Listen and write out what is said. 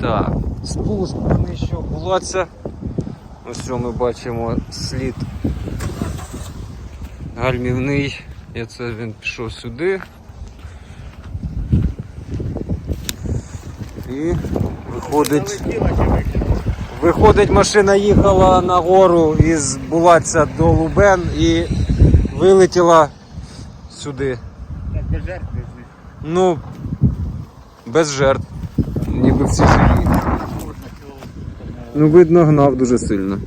Так, спуск нижче булаця. Ось що ми бачимо слід гальмівний. І це він пішов сюди. І виходить. Виходить, машина їхала на гору із Булаця до Лубен і вилетіла сюди. Так, без жертв. Ну, без жертв. Ніби всі живі. Ну, видно, гнав дуже сильно.